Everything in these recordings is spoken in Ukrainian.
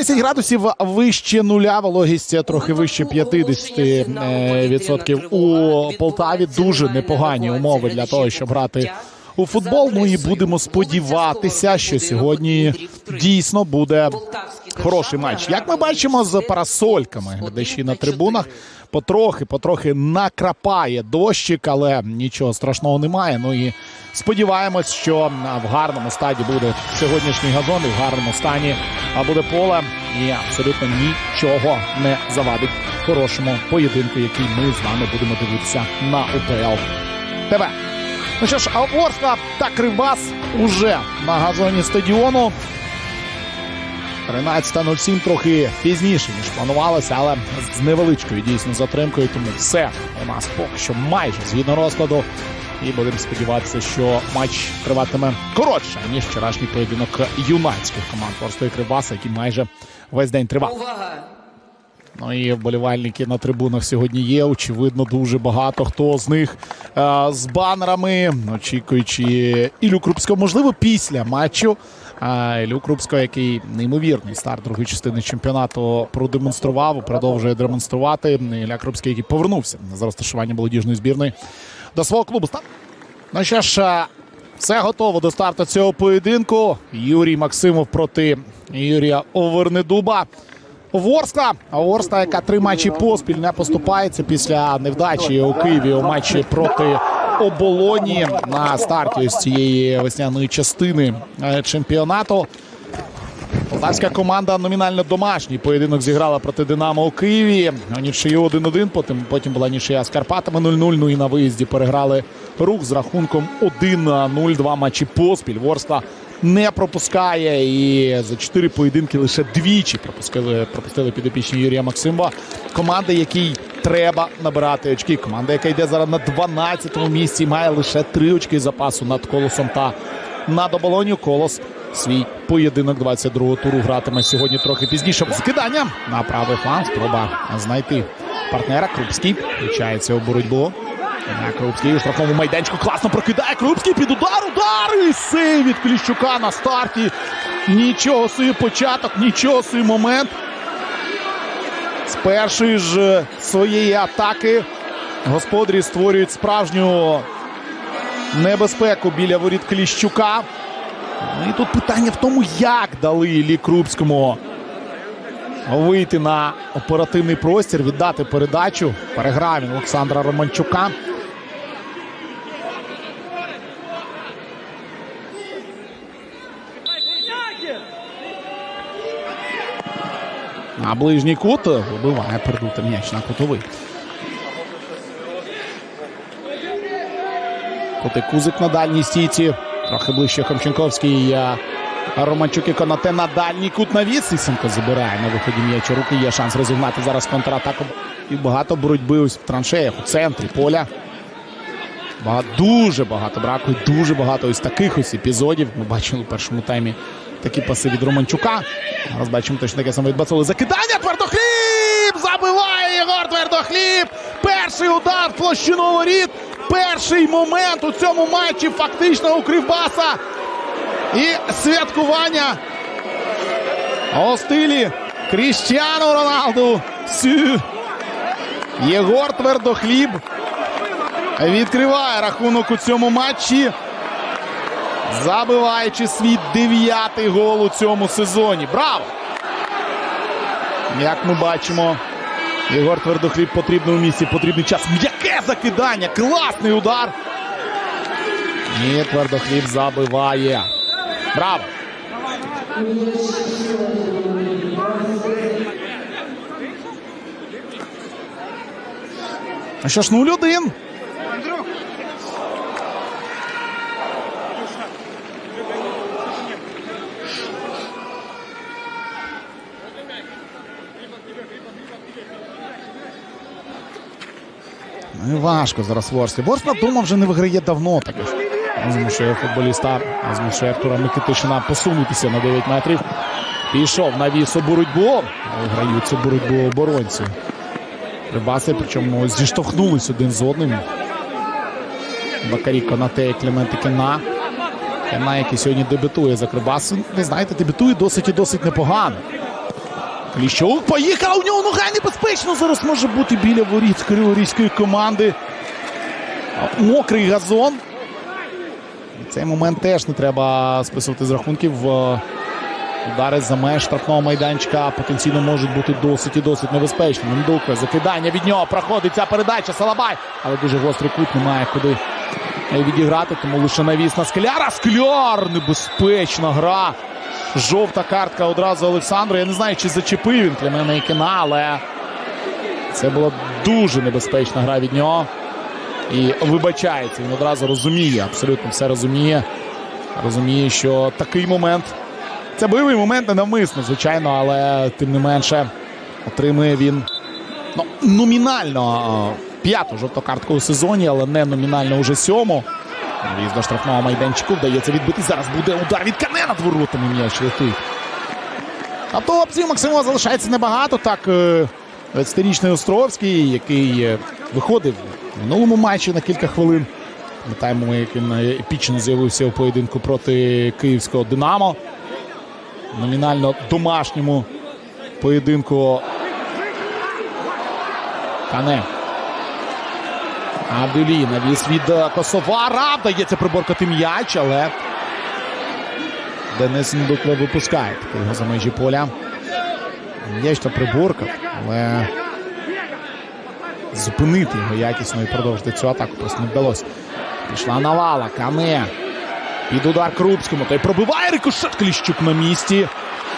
10 градусів вище нуля, вологість трохи вище 50% відсотків у Полтаві. Дуже непогані умови для того, щоб грати у футбол. Ну і будемо сподіватися, що сьогодні дійсно буде хороший матч. Як ми бачимо з парасольками, глядачі на трибунах потрохи, потрохи накрапає дощик, але нічого страшного немає. Ну і сподіваємось, що в гарному стані буде сьогоднішній газон, і в гарному стані буде поле, і абсолютно нічого не завадить хорошому поєдинку, який ми з вами будемо дивитися на УПЛ ТВ. Ну що ж, Орска та Кривбас уже на газоні стадіону. 13.07 трохи пізніше, ніж планувалося, але з невеличкою дійсно затримкою. Тому все у нас поки що майже згідно розкладу. І будемо сподіватися, що матч триватиме коротше, ніж вчорашній поєдинок юнацьких команд і Кривбаса, який майже весь день тривав. Увага! Ну і вболівальники на трибунах сьогодні є. Очевидно, дуже багато хто з них е, з банерами, очікуючи Ілю Крупського, можливо, після матчу. Е, Ілю Крупського, який неймовірний старт другої частини чемпіонату продемонстрував, продовжує демонструвати. Ілля Крупський, який повернувся за розташування молодіжної збірної до свого клубу. Ну що ж, е, все готово до старту цього поєдинку. Юрій Максимов проти Юрія Овернедуба. Ворскла, Ворскла, яка три матчі поспіль не поступається після невдачі у Києві у матчі проти оболоні на старті ось цієї весняної частини е, чемпіонату. Полтавська команда номінально домашній поєдинок зіграла проти Динамо у Києві. Нічию 1-1, потім, потім була нічия з Карпатами 0-0. Ну і на виїзді переграли рух з рахунком 1-0. Два матчі поспіль. Ворскла не пропускає. І за чотири поєдинки лише двічі пропустили, пропустили підопічні Юрія Максимова. Команда, якій треба набирати очки. Команда, яка йде зараз на 12-му місці, має лише три очки запасу над колосом та над оболоню. Колос свій поєдинок 22-го туру гратиме сьогодні трохи пізніше. Скидання на правий фланг. Спроба знайти партнера. Крупський включається у боротьбу. На Крупський у штрафному майданчику класно прокидає. Крупський під удар. Удар і сейв від Кліщука на старті. Нічого собі початок, нічого собі момент. З першої ж своєї атаки господарі створюють справжню небезпеку біля воріт Кліщука. Ну і тут питання в тому, як дали Іллі Крупському вийти на оперативний простір, віддати передачу. Переграв він Олександра Романчука. На ближній кут вибиває передути м'яч на кутовий. Коти Кузик на дальній стійці. Трохи ближче Хомченковський. а Романчук і Конате на дальній кут навіс. Ісенко забирає на виході м'яча руки. Є шанс розігнати зараз контратаку. І багато боротьби ось в траншеях у центрі поля. Багато, дуже багато бракує, дуже багато ось таких ось епізодів. Ми бачили у першому таймі такі паси від Романчука. Зараз бачимо точно таке саме від Бацоли. Закидання Твердохліб! Забиває Єгор Твердохліб! Перший удар в площину воріт. Перший момент у цьому матчі фактично у Кривбаса. І святкування у стилі Кріщану Роналду. Сю. Єгор Твердохліб відкриває рахунок у цьому матчі, забиваючи свій дев'ятий гол у цьому сезоні. Браво! Як ми бачимо, Єгор Твердохліб потрібно у місці, потрібний час. М'яке закидання, класний удар. І Твердохліб забиває. Браво! А що ж, 0-1. Ну важко зараз Ворсклі. Ворскла дома вже не виграє давно таке. Змушує футболіста, змушує Артура Микитишина посунутися на 9 метрів. Пішов навіс у боротьбу. Грають цю боротьбу оборонці. Рибаси, причому зіштовхнулись один з одним. Бакарі Конате Клементи Кена. Кена, який сьогодні дебютує за Кривбас. Ви знаєте, дебютує досить і досить непогано. Кліщук поїхав, у нього нога небезпечно. Зараз може бути біля воріт криворізької команди. Мокрий газон. І цей момент теж не треба списувати з рахунків. Е, Удари за меж штрафного майданчика потенційно можуть бути досить і досить небезпечними. Мендука, закидання від нього проходить ця передача. Салабай. Але дуже гострий кут немає куди відіграти, тому лише навіс на скляра. Скляр! Небезпечна гра. Жовта картка одразу Олександру. Я не знаю, чи зачепив він Клемена Ікина, але це була дуже небезпечна гра від нього. І вибачається. Він одразу розуміє, абсолютно все розуміє. Розуміє, що такий момент. Це бойовий момент не навмисно, звичайно, але тим не менше отримує він ну, номінально е, п'яту жовту картку у сезоні, але не номінально уже сьому. Віз до штрафного майданчику вдається відбити. Зараз буде удар від Кане над воротами м'яч летить. Автоопцій Максимова залишається небагато. Так, е, 20-річний Островський, який е, виходив в минулому матчі на кілька хвилин. Пам'ятаємо, як він е, епічно з'явився у поєдинку проти київського Динамо. Номінально домашньому поєдинку. Кане. Абдулі навіс від е, Косовара. Вдається приборкати м'яч, але Денис Індуква випускає його за межі поля. М'яч та приборкав, але зупинити його якісно і продовжити цю атаку просто не вдалося. Пішла навала. Кане. Під удар Крупському. Той пробиває рикошет Кліщук на місці.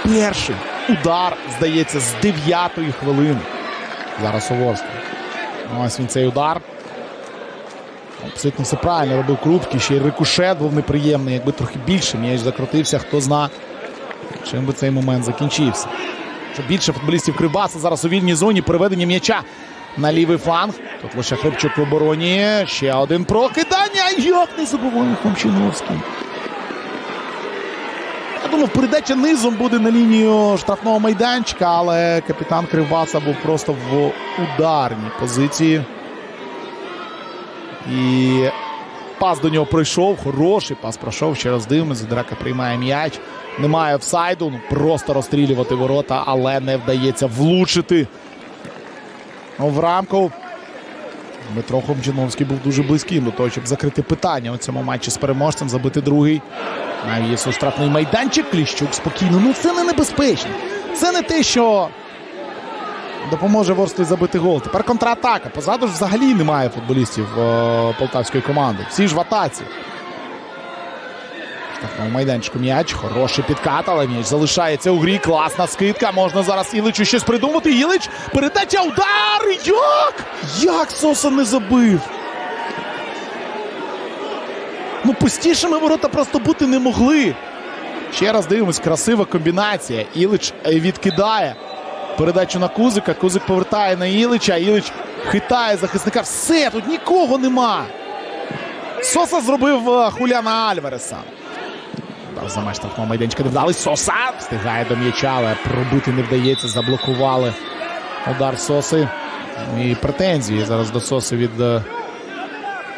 Перший удар, здається, з дев'ятої хвилини. Зараз Оворський. Ось він цей удар. Абсолютно все правильно робив Крупський. Ще й рикошет був неприємний. Якби трохи більше м'яч закрутився, хто зна, чим би цей момент закінчився. Що більше футболістів Кривбаса зараз у вільній зоні переведення м'яча на лівий фланг. Тут лише Хрипчук в обороні. Ще один прокидання. Як не забуває Хомчиновський. Я думав, передача низом буде на лінію штрафного майданчика, але капітан Кривбаса був просто в ударній позиції. І пас до нього пройшов. Хороший пас пройшов. Ще раз дивимося. Драка приймає м'яч. Немає офсайду. Ну, просто розстрілювати ворота, але не вдається влучити. Ну, В рамку. Дмитро Хомчиновський був дуже близьким до того, щоб закрити питання у цьому матчі з переможцем, забити другий. Навіс у штрафний майданчик. Кліщук спокійно. Ну це не небезпечно. Це не те, що допоможе Ворсклі забити гол. Тепер контратака. Позаду ж взагалі немає футболістів е, полтавської команди. Всі ж в атаці. Штрафному майданчику м'яч. Хороший підкат, але м'яч залишається у грі. Класна скидка. Можна зараз Іличу щось придумати. Ілич. Передача. Удар! Як? Як Соса не забив? Ну, пустішими ворота просто бути не могли. Ще раз дивимось, красива комбінація. Ілич е, відкидає передачу на Кузика. Кузик повертає на Ілича. Ілич хитає захисника. Все, тут нікого нема. Соса зробив е, Хуляна Альвареса. Дав за меж штрафного майданчика не вдали. Соса встигає до м'яча, але пробити не вдається. Заблокували удар Соси. Ну І претензії зараз до Соси від е,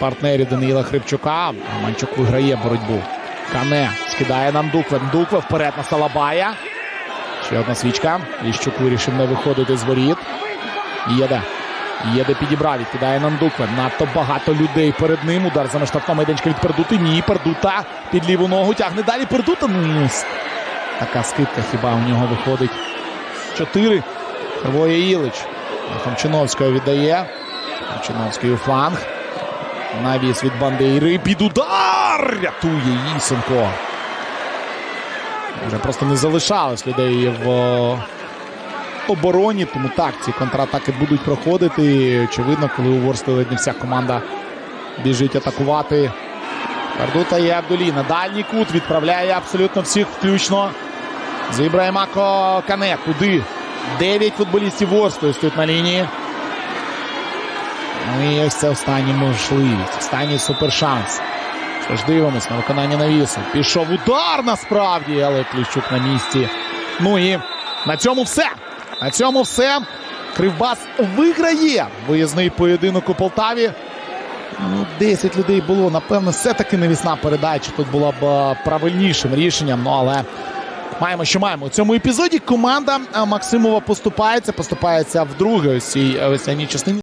партнерів Даниїла Хрипчука. Манчук виграє боротьбу. Кане скидає на Ндукве. Ндукве вперед на Салабая. Ще одна свічка. Ліщук вирішив не виходити з воріт. Єде. Єде підібрав, відкидає на Ндукве. Надто багато людей перед ним. Удар за штрафного майданчика від Пердути. Ні, Пердута під ліву ногу тягне далі. Пердута. Ну, така скидка хіба у нього виходить. Чотири. Хрвоє Ілич. Хомчиновського віддає. Хомчиновський у фланг. Навіс від Бандейри. Під удар! Рятує Ісенко. Вже просто не залишалось людей в обороні. Тому так, ці контратаки будуть проходити. Очевидно, коли у Ворскли вся команда біжить атакувати. Кардута і Абдулі на дальній кут відправляє абсолютно всіх включно. З Ібраїмако Кане. Куди? Дев'ять футболістів Ворскли стоять на лінії. Ну і ось це остання можливість. Останній супершанс. Що ж дивимось на виконання навісу. Пішов удар насправді, але Кліщук на місці. Ну і на цьому все. На цьому все. Кривбас виграє виїзний поєдинок у Полтаві. Ну, 10 людей було. Напевно, все-таки навісна передача. Тут була б е, правильнішим рішенням. Ну але Маємо, що маємо. У цьому епізоді команда Максимова поступається, поступається вдруге ось цій е, весняній частині.